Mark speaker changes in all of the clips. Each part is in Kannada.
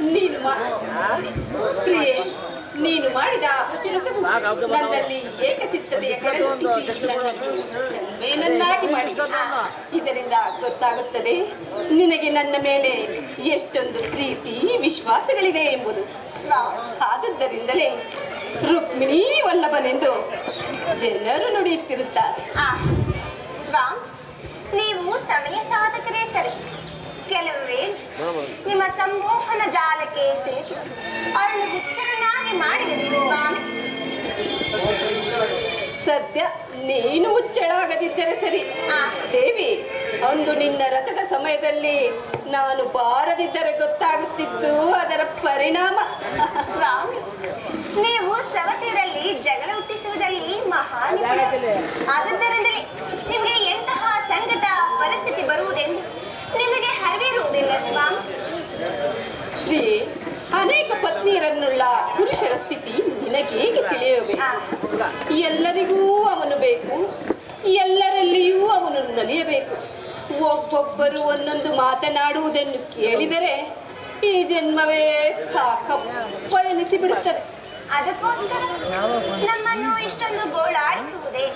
Speaker 1: ನೀನು ಪ್ರಿಯೆ ನೀನು ಮಾಡಿದ ಪ್ರತಿರೊಂದು ನನ್ನಲ್ಲಿ ಏಕಚಿತ್ತತೆಯ ಮಾಡಿದ. ಇದರಿಂದ ಗೊತ್ತಾಗುತ್ತದೆ ನಿನಗೆ ನನ್ನ ಮೇಲೆ ಎಷ್ಟೊಂದು ಪ್ರೀತಿ ವಿಶ್ವಾಸಗಳಿದೆ ಎಂಬುದು. ಆದದ್ದರಿಂದಲೇ ರುಕ್ಮಿಣಿ ವಲ್ಲಭನೆಂದು ಜನರು ನುಡಿಯುತ್ತಿರುತ್ತಾರೆ.
Speaker 2: ಆ, ನೀವು ಸಮಯ ಸಾಧಕರೇ ಸರಿ. ಕೆಲವು ವೇಳೆ ನಿಮ್ಮ ಸಂಮೋಹನ ಜಾಲಕ್ಕೆ ಸಿಲುಕಿಸಿ. ಅವರನ್ನು ಹುಚ್ಚರನ್ನಾಗಿ ಮಾಡಿದಿರಿ ಸ್ವಾಮಿ.
Speaker 1: ಸದ್ಯ ನೀನು ಮುಚ್ಚಳಾಗದಿದ್ದರೆ ಸರಿ.
Speaker 2: ಆ.
Speaker 1: ದೇವಿ ಅಂದು ನಿನ್ನ ರಥದ ಸಮಯದಲ್ಲಿ ನಾನು ಬಾರದಿದ್ದರೆ ಗೊತ್ತಾಗುತ್ತಿತ್ತು ಅದರ ಪರಿಣಾಮ.
Speaker 2: ಸ್ವಾಮಿ ನೀವು ಸವತಿರಲ್ಲಿ ಜಗಳ ಹುಟ್ಟಿಸುವುದರಲ್ಲಿ ಮಹಾನ್ ಆದದ್ದರಿಂದಲೇ.
Speaker 1: ಶ್ರೀ ಅನೇಕ ಪತ್ನಿಯರನ್ನುಳ್ಳ ಪುರುಷರ ಸ್ಥಿತಿ ನಿನಗೇಗೆ ತಿಳಿಯಬೇಕು? ಎಲ್ಲರಿಗೂ ಅವನು ಬೇಕು ಎಲ್ಲರಲ್ಲಿಯೂ ಅವನು ನಲಿಯಬೇಕು. ಒಬ್ಬೊಬ್ಬರು ಒಂದೊಂದು ಮಾತನಾಡುವುದನ್ನು ಕೇಳಿದರೆ ಈ ಜನ್ಮವೇ ಸಾಕಪ್ಪ ಎನಿಸಿ ಬಿಡುತ್ತದೆ.
Speaker 2: ಅದಕ್ಕೋಸ್ಕರ ನಮ್ಮನ್ನು ಇಷ್ಟೊಂದು ಗೋಳಾಡಿಸುವುದೇ.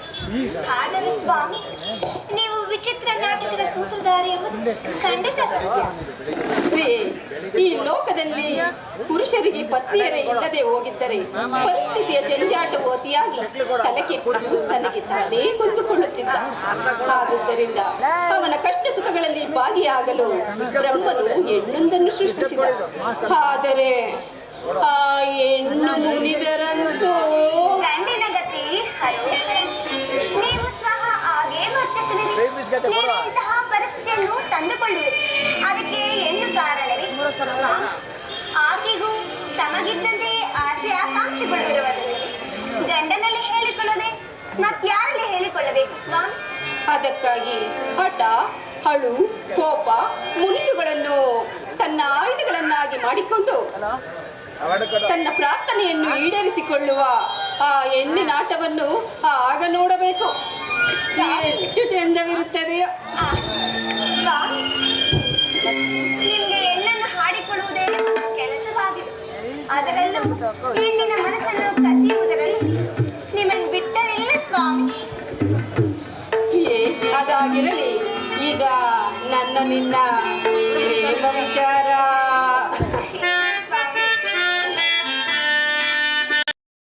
Speaker 2: ಸ್ವಾಮಿ ನೀವು ವಿಚಿತ್ರ ನಾಟಕದ ಸೂತ್ರಧಾರಿ
Speaker 1: ಈ ಲೋಕದಲ್ಲಿ ಪುರುಷರಿಗೆ ಪತ್ನಿಯರೇ ಇಲ್ಲದೆ ಹೋಗಿದ್ದರೆ ಪರಿಸ್ಥಿತಿಯ ಜಂಜಾಟವು ಅತಿಯಾಗಿ ತಲೆಗೆ ತನಗೆ ತಾನೇ ಕುಂದುಕೊಳ್ಳುತ್ತಿದ್ದ ಆದುದರಿಂದ ಅವನ ಕಷ್ಟ ಸುಖಗಳಲ್ಲಿ ಭಾಗಿಯಾಗಲು ಬ್ರಹ್ಮನು ಹೆಣ್ಣೊಂದನ್ನು ಸೃಷ್ಟಿಸಿದ. ಆದರೆ ಆ ಹೆಣ್ಣು ಮುನಿದರಂತೂ
Speaker 3: ಬೇಬಿ ಬಿಸ್ಕತ್
Speaker 2: ಇಂತಹ ಪರಿಸ್ಥಿತಿಯನ್ನು ತಂದುಕೊಳ್ಳುವೆ. ಅದಕ್ಕೆ ಹೆಣ್ಣು ಕಾರಣವೇ. ಆಕೆಗೂ ತಮಗಿದ್ದಂತೆ ಆಸೆ ಆಕಾಂಕ್ಷೆಗಳು ಇರುವುದಲ್ಲವೇ ಗಂಡನಲ್ಲಿ ಹೇಳಿಕೊಳ್ಳದೆ ಮತ್ಯಾರಲ್ಲಿ ಹೇಳಿಕೊಳ್ಳಬೇಕು ಸ್ವಾಮಿ?
Speaker 1: ಅದಕ್ಕಾಗಿ ಹಠ ಹಳು ಕೋಪ ಮುನಿಸುಗಳನ್ನು ತನ್ನ ಆಯುಧಗಳನ್ನಾಗಿ ಮಾಡಿಕೊಂಡು ತನ್ನ ಪ್ರಾರ್ಥನೆಯನ್ನು ಈಡೇರಿಸಿಕೊಳ್ಳುವ ಆ ಹೆಣ್ಣಿನ ಆಟವನ್ನು ಆಗ ನೋಡಬೇಕು. ಎಷ್ಟು ಚೆಂದವಿರುತ್ತದೆಯೋ
Speaker 2: ನಿಮ್ಗೆ ಹೆಣ್ಣನ್ನು ಹಾಡಿಕೊಳ್ಳುವುದೇ ಒಂದು ಕೆಲಸವಾಗಿದೆ. ಅದರಲ್ಲೂ ಹೆಣ್ಣಿನ ಮನಸ್ಸನ್ನು ಕಸಿಯುವುದರಲ್ಲಿ ನಿಮ್ಮನ್ನು ಬಿಟ್ಟರಿಲ್ಲ ಸ್ವಾಮಿ.
Speaker 1: ಅದಾಗಿರಲಿ. ಈಗ ನನ್ನ ನಿನ್ನ